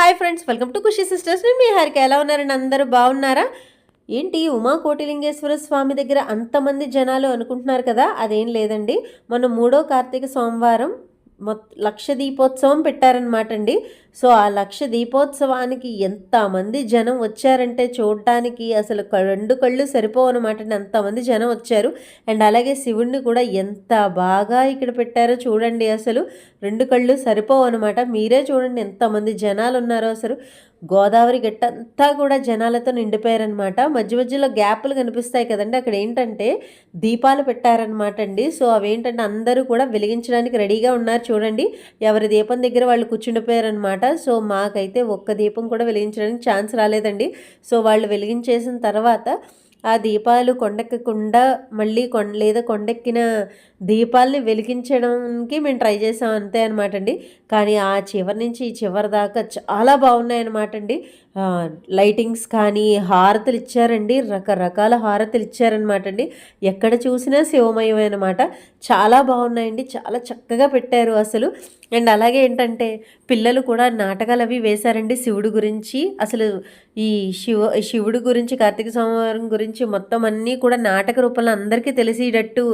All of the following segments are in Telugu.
Hi friends welcome to Khushi sisters. మీ హారిక. ఎలా ఉన్నారండి? అందరూ బాగున్నారా? ఏంటి ఉమా కోటిలింగేశ్వర స్వామి దగ్గర అంతమంది జనాలు అనుకుంటున్నారు కదా? అదేం లేదండి. మన మూడో కార్తీక సోమవారం లక్ష దీపోత్సవం పెట్టారనమాట అండి సో ఆ లక్ష దీపోత్సవానికి ఎంతమంది జనం వచ్చారంటే చూడటానికి అసలు రెండు కళ్ళు సరిపోవన్నమాట అండి అంతమంది జనం వచ్చారు. అండ్ అలాగే శివుణ్ణి కూడా ఎంత బాగా ఇక్కడ పెట్టారో చూడండి అసలు. రెండు కళ్ళు సరిపోవన్నమాట. మీరే చూడండి ఎంతమంది జనాలు ఉన్నారో అసలు. గోదావరి గట్టంతా కూడా జనాలతో నిండిపోయారనమాట మధ్య మధ్యలో గ్యాప్లు కనిపిస్తాయి కదండి. అక్కడ ఏంటంటే దీపాలు పెట్టారనమాట అండి. సో అవేంటంటే అందరూ కూడా వెలిగించడానికి రెడీగా ఉన్నారు చూడండి. ఎవరి దీపం దగ్గర వాళ్ళు కూర్చుండిపోయారనమాట సో మాకైతే ఒక్క దీపం కూడా వెలిగించడానికి ఛాన్స్ రాలేదండి. సో వాళ్ళు వెలిగించేసిన తర్వాత ఆ దీపాలు కొండెక్కకుండా మళ్ళీ కొండ లేదా కొండెక్కిన దీపాలని వెలిగించడానికి మేము ట్రై చేసాం అంతే అనమాట అండి కానీ ఆ చివరి నుంచి ఈ చివరి దాకా చాలా బాగున్నాయి అనమాట అండి లైటింగ్స్ కానీ హారతులు ఇచ్చారండి. రకరకాల హారతులు ఇచ్చారనమాట అండి. ఎక్కడ చూసినా శివమయమే అనమాట చాలా బాగున్నాయండి. చాలా చక్కగా పెట్టారు అసలు. అండ్ అలాగే ఏంటంటే పిల్లలు కూడా నాటకాలు అవి వేశారండి శివుడు గురించి. అసలు ఈ శివ శివుడు గురించి కార్తీక సోమవారం గురించి మొత్తం అన్నీ కూడా నాటక రూపంలో అందరికీ తెలిసేటట్టు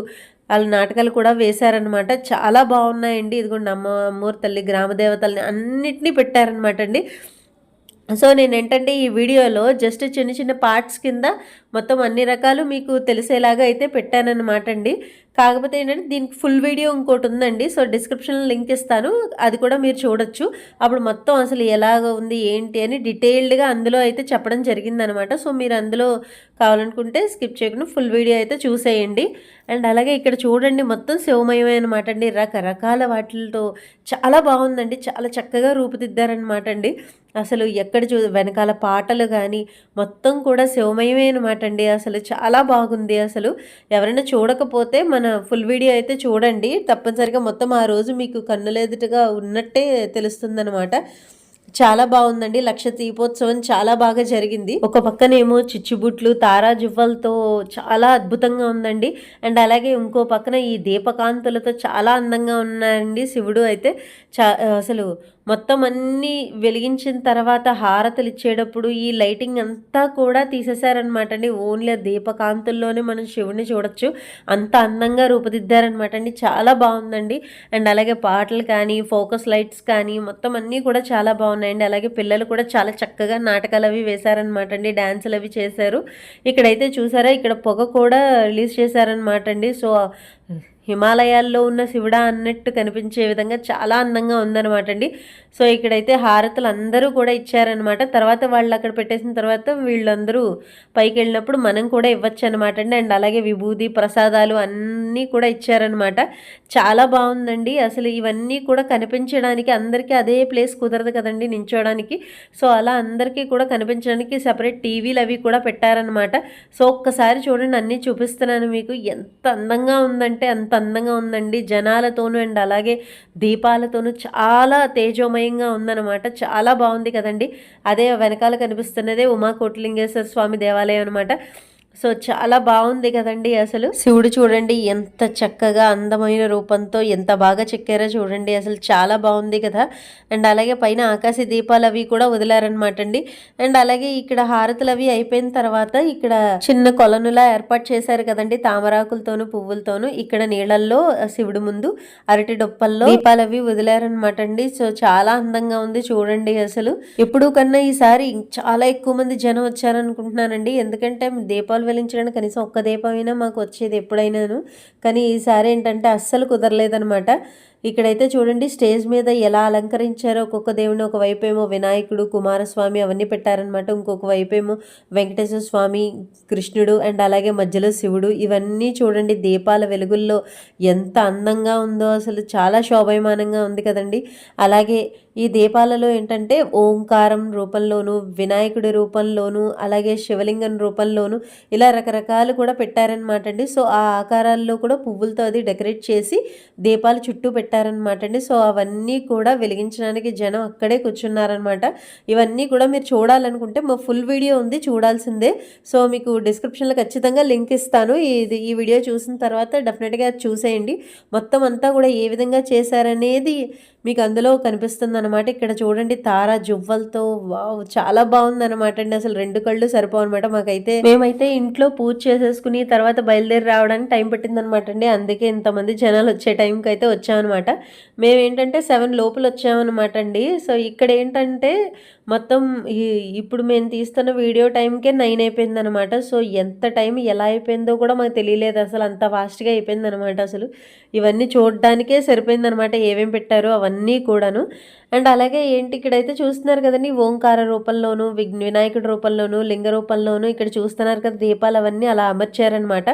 వాళ్ళ నాటకాలు కూడా వేశారనమాట చాలా బాగున్నాయండి. ఇదిగోండి అమ్మ అమ్మూరు తల్లి గ్రామ దేవతల్ని అన్నిటినీ పెట్టారనమాట అండి. సో నేను ఏంటంటే ఈ వీడియోలో జస్ట్ చిన్న చిన్న పార్ట్స్ కింద మొత్తం అన్ని రకాలు మీకు తెలిసేలాగా అయితే పెట్టానన్నమాట అండి కాకపోతే ఏంటంటే దీనికి ఫుల్ వీడియో ఇంకోటి ఉందండి. సో డిస్క్రిప్షన్లో లింక్ ఇస్తాను. అది కూడా మీరు చూడొచ్చు. అప్పుడు మొత్తం అసలు ఎలాగ ఉంది ఏంటి అని డీటెయిల్డ్గా అందులో అయితే చెప్పడం జరిగిందనమాట సో మీరు అందులో కావాలనుకుంటే స్కిప్ చేయకుండా ఫుల్ వీడియో అయితే చూసేయండి. అండ్ అలాగే ఇక్కడ చూడండి మొత్తం శివమయమే అనమాట అండి రకరకాల వాటితో చాలా బాగుందండి. చాలా చక్కగా రూపుదిద్దారనమాట అండి అసలు ఎక్కడ చూ వెనకాల పాటలు కానీ మొత్తం కూడా శివమయమే అనమాట అండి అసలు చాలా బాగుంది. అసలు ఎవరైనా చూడకపోతే మన ఫుల్ వీడియో అయితే చూడండి. తప్పనిసరిగా మొత్తం ఆ రోజు మీకు కన్నులెదుటగా ఉన్నట్టే తెలుస్తుందనమాట చాలా బాగుందండి. లక్ష దీపోత్సవం చాలా బాగా జరిగింది. ఒక పక్కనేమో చిచ్చుబుట్లు తారా జువ్వలతో చాలా అద్భుతంగా ఉందండి. అండ్ అలాగే ఇంకో పక్కన ఈ దీపకాంతులతో చాలా అందంగా ఉన్నాయండి శివుడు అయితే. చా అసలు మొత్తం అన్నీ వెలిగించిన తర్వాత హారతలు ఇచ్చేటప్పుడు ఈ లైటింగ్ అంతా కూడా తీసేశారనమాట అండి. ఓన్లీ ఆ దీపకాంతుల్లోనే మనం శివుడిని చూడొచ్చు. అంత అందంగా రూపుదిద్దారనమాట అండి. చాలా బాగుందండి. అండ్ అలాగే పాటలు కానీ ఫోకస్ లైట్స్ కానీ మొత్తం అన్నీ కూడా చాలా బాగున్నాయండి. అలాగే పిల్లలు కూడా చాలా చక్కగా నాటకాలు అవి వేశారనమాట అండి. డ్యాన్సులు అవి చేశారు. ఇక్కడైతే చూసారా? ఇక్కడ పొగ కూడా రిలీజ్ చేశారనమాట అండి. సో హిమాలయాల్లో ఉన్న శివుడా అన్నట్టు కనిపించే విధంగా చాలా అందంగా ఉందన్నమాట అండి. సో ఇక్కడైతే హారతులు అందరూ కూడా ఇచ్చారనమాట తర్వాత వాళ్ళు అక్కడ పెట్టేసిన తర్వాత వీళ్ళందరూ పైకి వెళ్ళినప్పుడు మనం కూడా ఇవ్వచ్చు అనమాట అండి. అండ్ అలాగే విభూది ప్రసాదాలు అన్నీ కూడా ఇచ్చారనమాట చాలా బాగుందండి. అసలు ఇవన్నీ కూడా కనిపించడానికి అందరికీ అదే ప్లేస్ కుదరదు కదండి నించోడానికి. సో అలా అందరికీ కూడా కనిపించడానికి సపరేట్ టీవీలు అవి కూడా పెట్టారనమాట సో ఒక్కసారి చూడండి అన్నీ చూపిస్తున్నాను మీకు. ఎంత అందంగా ఉందంటే అంత అందంగా ఉందండి. జనాలతోనూ అండ్ అలాగే దీపాలతోనూ చాలా తేజోమయంగా ఉందన్నమాట. చాలా బాగుంది కదండి. అదే వెనకాల కనిపిస్తున్నదే ఉమా కోటిలింగేశ్వర స్వామి దేవాలయం అనమాట సో చాలా బాగుంది కదండి అసలు. శివుడు చూడండి ఎంత చక్కగా అందమైన రూపంతో ఎంత బాగా చెక్కారో చూడండి అసలు చాలా బాగుంది కదా. అండ్ అలాగే పైన ఆకాశ దీపాలు అవి కూడా వదిలారనమాట అండి. అండ్ అలాగే ఇక్కడ హారతులు అవి అయిపోయిన తర్వాత ఇక్కడ చిన్న కొలనులా ఏర్పాటు చేశారు కదండి తామరాకులతోనూ పువ్వులతోనూ. ఇక్కడ నీళ్ళల్లో శివుడు ముందు అరటి డొప్పల్లో దీపాలు అవి వదిలారనమాట అండి. సో చాలా అందంగా ఉంది చూడండి అసలు. ఎప్పుడు కన్నా ఈసారి చాలా ఎక్కువ మంది జనం వచ్చారనుకుంటున్నానండి. ఎందుకంటే దీపాలు వెలించడానికి కనీసం ఒక్క దీపమైనా మాకు వచ్చేది ఎప్పుడైనాను. కానీ ఈసారి ఏంటంటే అస్సలు కుదరలేదనమాట ఇక్కడైతే చూడండి స్టేజ్ మీద ఎలా అలంకరించారో ఒక్కొక్క దేవుని ఒక ఏమో వినాయకుడు కుమారస్వామి అవన్నీ పెట్టారనమాట ఇంకొక వైపేమో వెంకటేశ్వర స్వామి కృష్ణుడు అండ్ అలాగే మధ్యలో శివుడు. ఇవన్నీ చూడండి దీపాల వెలుగుల్లో ఎంత అందంగా ఉందో అసలు చాలా శోభయమానంగా ఉంది కదండి. అలాగే ఈ దీపాలలో ఏంటంటే ఓంకారం రూపంలోను వినాయకుడి రూపంలోను అలాగే శివలింగం రూపంలోను ఇలా రకరకాలు కూడా పెట్టారనమాట అండి. సో ఆ ఆకారాల్లో కూడా పువ్వులతో అది డెకరేట్ చేసి దీపాలు చుట్టూ పెట్టారనమాట అండి. సో అవన్నీ కూడా వెలిగించడానికి జనం అక్కడే కూర్చున్నారనమాట ఇవన్నీ కూడా మీరు చూడాలనుకుంటే మా ఫుల్ వీడియో ఉంది చూడాల్సిందే. సో మీకు డిస్క్రిప్షన్లో ఖచ్చితంగా లింక్ ఇస్తాను. ఇది ఈ వీడియో చూసిన తర్వాత డెఫినెట్గా అది చూసేయండి. మొత్తం అంతా కూడా ఏ విధంగా చేశారనేది మీకు అందులో కనిపిస్తుంది అనమాట ఇక్కడ చూడండి తారా జువ్వలతో వావ్ చాలా బాగుంది అనమాట అండి. అసలు రెండు కళ్ళు సరిపోవు అనమాట మాకైతే మేమైతే ఇంట్లో పూజ చేసేసుకుని తర్వాత బయలుదేరి రావడానికి టైం పట్టింది అనమాట అండి. అందుకే ఇంతమంది జనాలు వచ్చే టైంకి అయితే వచ్చామన్నమాట. మేము ఏంటంటే సెవెన్ లోపల వచ్చామన్నమాట అండి. సో ఇక్కడ ఏంటంటే మొత్తం ఈ ఇప్పుడు మేము తీస్తున్న వీడియో టైంకే నైన్ అయిపోయింది అనమాట సో ఎంత టైం ఎలా అయిపోయిందో కూడా మాకు తెలియలేదు అసలు. అంత ఫాస్ట్గా అయిపోయింది అనమాట అసలు. ఇవన్నీ చూడడానికే సరిపోయింది అనమాట ఏమేమి పెట్టారో అవన్నీ కూడాను. అండ్ అలాగే ఏంటి ఇక్కడైతే చూస్తున్నారు కదండి ఓంకార రూపంలోను విఘ్ వినాయకుడి రూపంలోను లింగ రూపంలోను ఇక్కడ చూస్తున్నారు కదా దీపాలు అవన్నీ అలా అమర్చారనమాట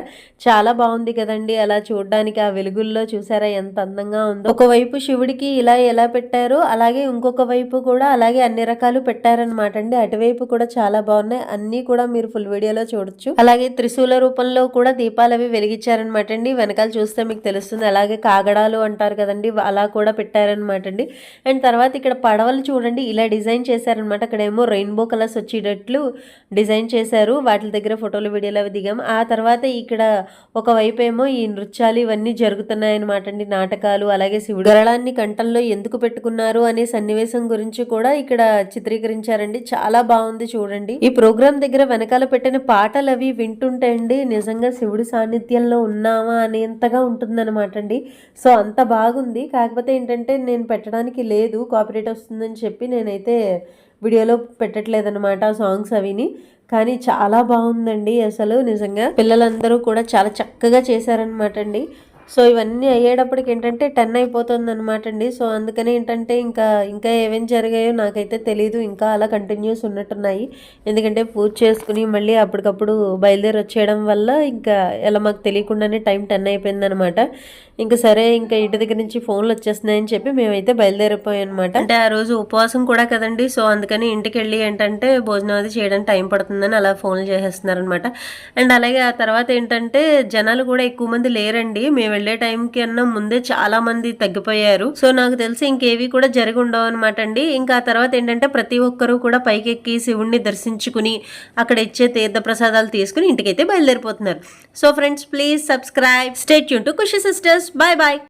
చాలా బాగుంది కదండి అలా చూడడానికి ఆ వెలుగుల్లో చూసారా ఎంత అందంగా ఉందో. ఒకవైపు శివుడికి ఇలా ఎలా పెట్టారో అలాగే ఇంకొక వైపు కూడా అలాగే అన్ని రకాలు పెట్టారనమాట అండి. అటువైపు కూడా చాలా బాగున్నాయి. అన్నీ కూడా మీరు ఫుల్ వీడియోలో చూడొచ్చు. అలాగే త్రిశూల రూపంలో కూడా దీపాలు అవి వెలిగించారనమాట అండి. వెనకాల చూస్తే మీకు తెలుస్తుంది. అలాగే కాగడాలు అంటారు కదండి. అలా కూడా పెట్టారనమాట అండి. అండ్ తర్వాత ఇక్కడ పడవలు చూడండి. ఇలా డిజైన్ చేశారనమాట అక్కడ ఏమో రెయిన్బో కలర్స్ వచ్చేటట్లు డిజైన్ చేశారు. వాటి దగ్గర ఫోటోలు వీడియోలు అవి దిగాం. ఆ తర్వాత ఇక్కడ ఒకవైపు ఏమో ఈ నృత్యాలు ఇవన్నీ జరుగుతున్నాయన్నమాట అండి. నాటకాలు అలాగే శివుడు. గరళాన్ని కంటల్లో ఎందుకు పెట్టుకున్నారు అనే సన్నివేశం గురించి కూడా ఇక్కడ చిత్రీకరించారండి. చాలా బాగుంది చూడండి. ఈ ప్రోగ్రామ్ దగ్గర వెనకాల పెట్టిన పాటలు అవి వింటుంటే అండి నిజంగా శివుడి సాన్నిధ్యంలో ఉన్నామా అనేంతగా ఉంటుందన్నమాట అండి. సో అంత బాగుంది. కాకపోతే ఏంటంటే నేను పెట్టడానికి లేదు కాపరేట్ వస్తుందని చెప్పి నేనైతే వీడియోలో పెట్టట్లేదన్నమాట ఆ సాంగ్స్ అవిని. కానీ చాలా బాగుందండి అసలు నిజంగా. పిల్లలందరూ కూడా చాలా చక్కగా చేశారనమాట అండి. సో ఇవన్నీ అయ్యేటప్పటికి ఏంటంటే టెన్ అయిపోతుంది అనమాట అండి. సో అందుకని ఏంటంటే ఇంకా ఇంకా ఏమేమి జరిగాయో నాకైతే తెలియదు ఇంకా అలా కంటిన్యూస్ ఉన్నట్టున్నాయి. ఎందుకంటే పూజ చేసుకుని మళ్ళీ అప్పటికప్పుడు బయలుదేరి వచ్చేయడం వల్ల ఇంకా ఎలా మాకు తెలియకుండానే టైం టెన్ అయిపోయింది అనమాట ఇంకా సరే ఇంకా ఇంటి దగ్గర నుంచి ఫోన్లు వచ్చేస్తున్నాయని చెప్పి మేమైతే బయలుదేరిపోయాం అనమాట అంటే ఆ రోజు ఉపవాసం కూడా కదండి. సో అందుకని ఇంటికి వెళ్ళి ఏంటంటే భోజనం అది చేయడానికి టైం పడుతుందని అలా ఫోన్లు చేసేస్తున్నారనమాట అండ్ అలాగే ఆ తర్వాత ఏంటంటే జనాలు కూడా ఎక్కువ మంది లేరండి. మేము వెళ్ళే టైం కన్నా ముందే చాలా మంది తగ్గిపోయారు. సో నాకు తెలిసి ఇంకేవి కూడా జరిగి ఉండవు అనమాట అండి. ఇంకా ఆ తర్వాత ఏంటంటే ప్రతి ఒక్కరూ కూడా పైకెక్కి శివుణ్ణి దర్శించుకుని అక్కడ ఇచ్చే తీర్థ ప్రసాదాలు తీసుకుని ఇంటికైతే బయలుదేరిపోతున్నారు. So friends please subscribe stay Yoon to Khushi sisters bye bye